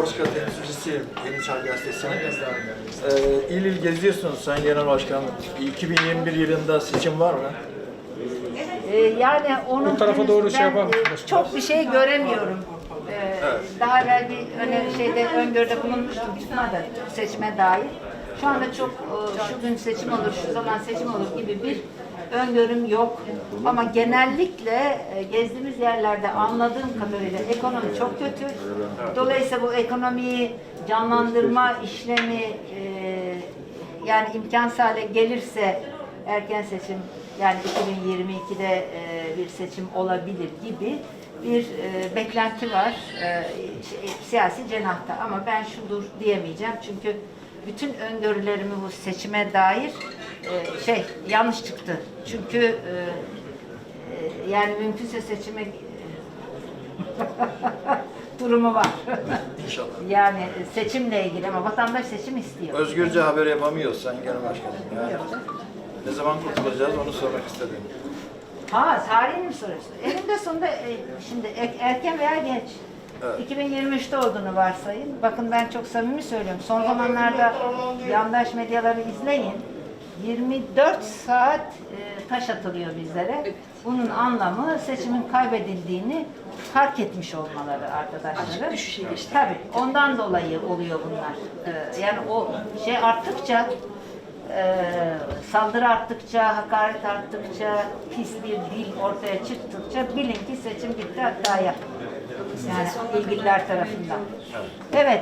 Borçka temsilcisiyim Yeni Çağ Gazetesi'nin. Ee, il il geziyorsunuz Sayın Genel Başkanım. 2021 yılında seçim var mı? Ee, yani onun Bu tarafa doğru şey ben, yapalım. e, çok bir şey göremiyorum. Ee, Daha evvel bir öne, şeyde öngörüde bulunmuştum çıkmadı seçime dair. Şu anda çok e, şu gün seçim olur, şu zaman seçim olur gibi bir öngörüm yok. Ama genellikle e, gezdiğimiz yerlerde anladığım kadarıyla ekonomi çok kötü. Dolayısıyla bu ekonomiyi canlandırma işlemi e, yani imkansız hale gelirse erken seçim yani 2022'de e, bir seçim olabilir gibi bir beklenti var şey, siyasi cenahta ama ben şudur diyemeyeceğim çünkü bütün öngörülerimi bu seçime dair e, şey yanlış çıktı. Çünkü e, e, yani mümkünse seçime durumu var. İnşallah. yani seçimle ilgili ama vatandaş seçim istiyor. Özgürce haber yapamıyoruz Sayın Genel Başkanım. Yani ne zaman kurtulacağız onu sormak istedim. Ha tarihini mi soruyorsun? Eninde sonunda e, şimdi e- erken veya geç. Evet. 2023'te olduğunu varsayın. Bakın ben çok samimi söylüyorum. Son zamanlarda yandaş medyaları izleyin. 24 saat e, taş atılıyor bizlere. Bunun anlamı seçimin kaybedildiğini fark etmiş olmaları arkadaşları. düşüşe geçti. Tabii ondan dolayı oluyor bunlar. Ee, yani o şey arttıkça e, saldırı arttıkça, hakaret arttıkça, pis bir dil ortaya çıktıkça bilin ki seçim bitti hatta yap. Yani ilgililer tarafından. Evet,